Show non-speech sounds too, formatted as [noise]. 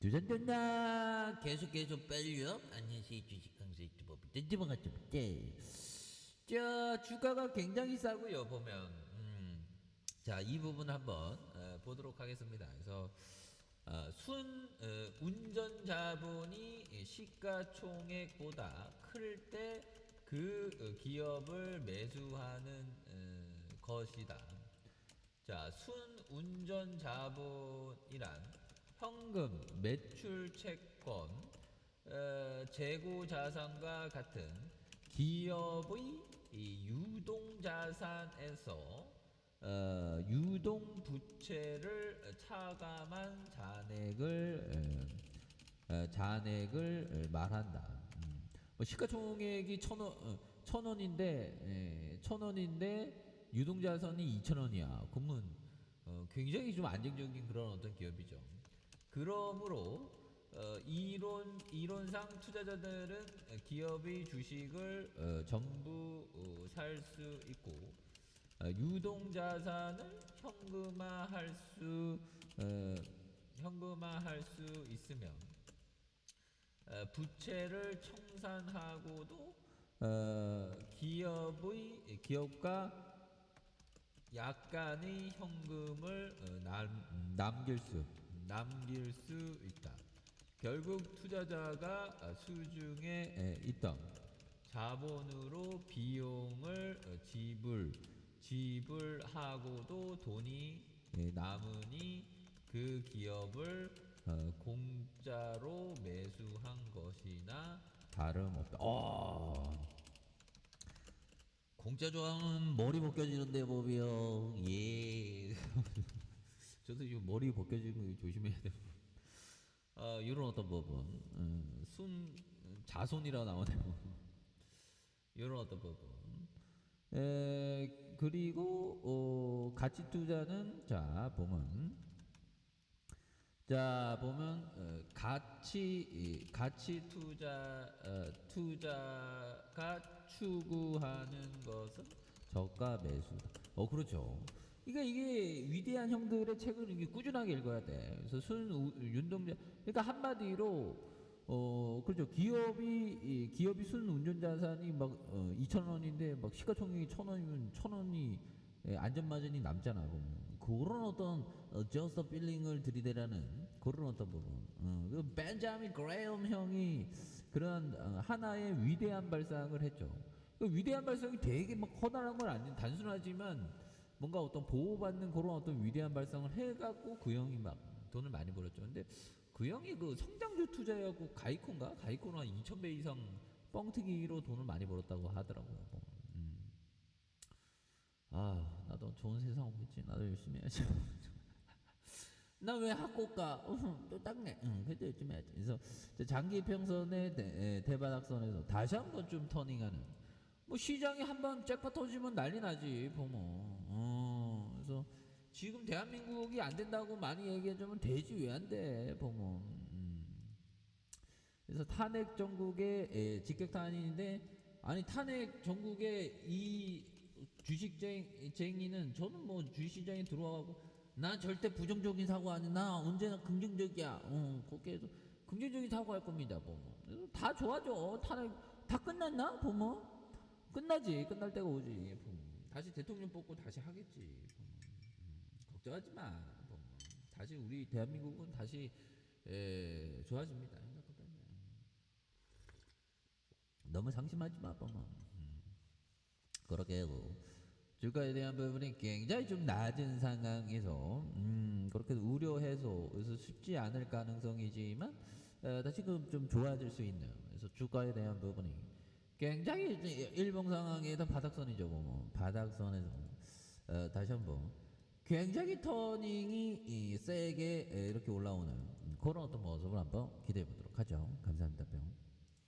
두산전나 계속 계속 빨려? 안녕하세요 주식 강사 유튜버 뜬지방 같은 자 주가가 굉장히 싸고요 보면. 음, 자이 부분 한번 어, 보도록 하겠습니다. 그래서 어, 순 어, 운전 자본이 시가총액보다 클 때 그 기업을 매수하는 어, 것이다. 자, 순운전 자본이란 현금, 매출 채권, 어, 재고 자산과 같은 기업의 이 유동 자산에서 어, 유동 부채를 차감한 잔액을 어, 어, 잔액을 말한다. 음. 뭐 시가총액이 천 원, 어, 천 원인데 예, 천 원인데 유동자산이 이천 원이야. 그러면 어, 굉장히 좀 안정적인 그런 어떤 기업이죠. 그러므로 어, 이론 이론상 투자자들은 기업의 주식을 어, 전부 어, 살수 있고 어, 유동 자산을 현금화할 수 어, 현금화할 수 있으면 어, 부채를 청산하고도 어, 기업의 기업과 약간의 현금을 어, 남, 남길 수 남길 수 있다. 결국 투자자가 수중에 에, 있던 자본으로 비용을 어, 지불 지불하고도 돈이 예, 남으니 그 기업을 어, 공짜로 매수한 것이나 다름없다. 어. 공짜 좋아하면 머리 벗겨지는데 법이요. 예. [laughs] 저도 지금 머리 벗겨지는 거 조심해야 돼요. 어, 이런 어떤 법은 어, 순 자손이라 나오네요. 이런 어떤 법은 에, 그리고 어, 가치 투자는 자 보면 자 보면 어, 가치 이, 가치 투자 어, 투자가 추구하는 것은 저가 매수다. 어 그렇죠. 그러니까 이게 위대한 형들의 책을 이게 꾸준하게 읽어야 돼. 그래서 순 우- 윤동자 그러니까 한마디로 어 그렇죠. 기업이 이 기업이 순 운전 자산이 막 어, 2천 원인데 막 시가총액이 천 원이면 천 원이 예, 안전마진이 남잖아 보면 그런 어떤 어, 저스트 필링을 들이대라는 그런 어떤 부분 어, 그 벤자민 그레엄 형이 그런 어, 하나의 위대한 발상을 했죠 그 위대한 발상이 되게 막 커다란 건 아닌 단순하지만 뭔가 어떤 보호받는 그런 어떤 위대한 발상을 해갖고 그 형이 막 돈을 많이 벌었죠 근데 그 형이 그 성장주 투자하고 가이코인가 가이코는 한 2,000배 이상 뻥튀기로 돈을 많이 벌었다고 하더라고요 뭐. 음. 아, 나도 좋은 세상 오겠지. 나도 열심히 해야지. [laughs] 나왜 학고 가? 어, 또 닦네. 응, 그래도 열심히 해야지. 그래서 장기 평선의 대, 대바닥선에서 다시 한번 좀 터닝하는. 뭐 시장이 한번 잭팟 터지면 난리 나지, 보면. 어, 그래서 지금 대한민국이 안 된다고 많이 얘기해주면 되지 왜 안 돼, 보면. 음. 그래서 탄핵 전국의 에, 직격탄인데 아니 탄핵 전국의 이 주식쟁이는 저는 뭐 주식시장에 들어와가고 나 절대 부정적인 사고 아니 나 언제나 긍정적이야 어 그렇게 해서 긍정적인 사고 할 겁니다 그래서 다 좋아져 탄핵 다 끝났나 보면 끝나지. 끝날 때가 오지 다시 대통령 뽑고 다시 하겠지 음, 걱정하지 마 다시 우리 대한민국은 다시 에, 좋아집니다. 너무 상심하지 마, 뻔만. 음. 그렇게 하고. 주가에 대한 부분이 굉장히 좀 낮은 상황에서 음, 그렇게 우려해서 그래서 쉽지 않을 가능성이지만 어, 다시금 좀 좋아질 수 있는 그래서 주가에 대한 부분이 굉장히 이제 일봉 상황에서 바닥선이죠, 뭐 바닥선에서 어, 다시 한번 굉장히 터닝이 이 세게 에, 이렇게 올라오는 음, 그런 어떤 모습을 한번 기대해 보도록 하죠. 감사합니다, 병.